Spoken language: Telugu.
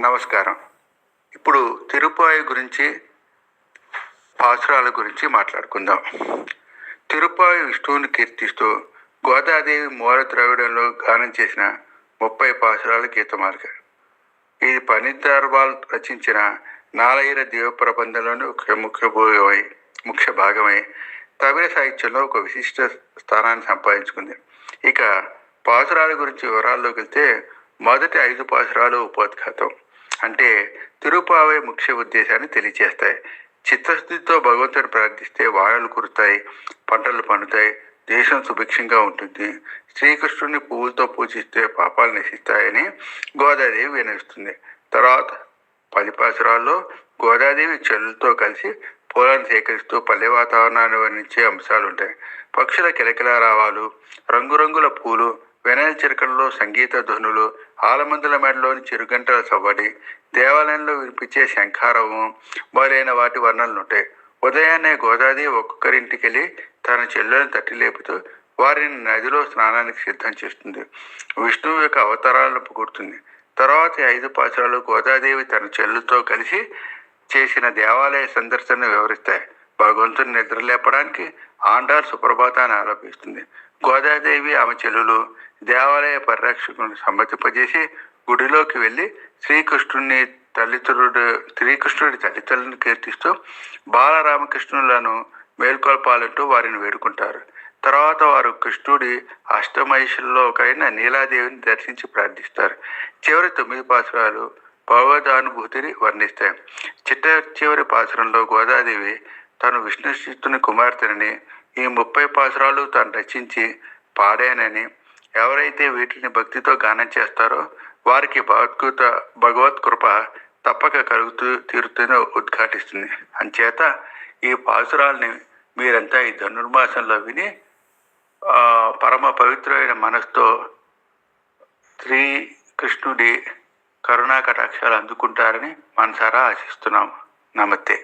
నమస్కారం. ఇప్పుడు తిరుపాయి గురించి పాసురాల గురించి మాట్లాడుకుందాం. తిరుపాయి విష్ణువుని కీర్తిస్తూ గోదాదేవి మూల ద్రవిడంలో గానం చేసిన ముప్పై పాసురాల గీతమాలిక ఇది పనిదర్వాల్ రచించిన నాలైర దేవ ప్రబంధంలోని ఒక ముఖ్య భాగమై ముఖ్య భాగమై తమిళ సాహిత్యంలో ఒక విశిష్ట స్థానాన్ని సంపాదించుకుంది. ఇక పాసురాల గురించి వివరాల్లోకి వెళ్తే మొదటి ఐదు పాసురాలు ఉపోద్ఘాతం అంటే తిరుపావై ముఖ్య ఉద్దేశాన్ని తెలియజేస్తాయి. చిత్తశుద్ధితో భగవంతుడు ప్రార్థిస్తే వానలు కురుతాయి పంటలు పండుతాయి దేశం సుభిక్షంగా ఉంటుంది. శ్రీకృష్ణుని పువ్వులతో పూజిస్తే పాపాలు నశిస్తాయని గోదాదేవి వినిపిస్తుంది తర్వాత పది పాసురాల్లో గోదాదేవి చెల్లులతో కలిసి పూలను సేకరిస్తూ పల్లె వాతావరణాన్ని వర్ణించే అంశాలు ఉంటాయి పక్షుల కిలకిల రావాలు రంగురంగుల పూలు వెనల్ చిరకల్లో సంగీత ధ్వనులు ఆలమందుల మెడలోని చిరుగంటల సవ్వడి దేవాలయంలో వినిపించే శంఖారవం మొదలైన వాటి వర్ణనలు ఉంటాయి ఉదయాన్నే గోదాది ఒక్కొక్కరింటికి వెళ్ళి తన చెల్లెలను తట్టి లేపుతూ వారిని నదిలో స్నానానికి సిద్ధం చేస్తుంది. విష్ణువు యొక్క అవతారాలను పొగుడుతుంది. తర్వాత ఐదు పాత్రలు గోదాదేవి తన చెల్లుతో కలిసి చేసిన దేవాలయ సందర్శనను వివరిస్తాయి. భగవంతుని నిద్ర లేపడానికి ఆండార్ సుప్రభాతాన్ని ఆరోపిస్తుంది. గోదాదేవి ఆమె చెల్లులు దేవాలయ పరిరక్షకులను సమ్మతింపజేసి గుడిలోకి వెళ్ళి శ్రీకృష్ణుని తల్లిదండ్రుడు శ్రీకృష్ణుడి తల్లిదండ్రులను కీర్తిస్తూ బాలరామకృష్ణులను మేల్కొల్పాలంటూ వారిని వేడుకుంటారు. తర్వాత వారు కృష్ణుడి అష్టమహిషుల్లో ఒకైన నీలాదేవిని దర్శించి ప్రార్థిస్తారు. చివరి తొమ్మిది పాసురాలు భగవదానుభూతిని వర్ణిస్తాయి. చిట్ట చివరి పాసురంలో గోదాదేవి తను విష్ణుశిస్తుని కుమార్తెనని ఈ ముప్పై పాసురాలు తాను రచించి పాడానని ఎవరైతే వీటిని భక్తితో గానం చేస్తారో వారికి భగవద్గీత భగవత్ కృప తప్పక కలుగుతూ తీరుతుందో ఉద్ఘాటిస్తుంది. అంచేత ఈ పాసురాల్ని మీరంతా ఈ ధనుర్మాసంలో విని పరమ పవిత్రమైన మనసుతో శ్రీకృష్ణుడి కరుణా కటాక్షాలు అందుకుంటారని మనసారా ఆశిస్తున్నాము నమస్తే.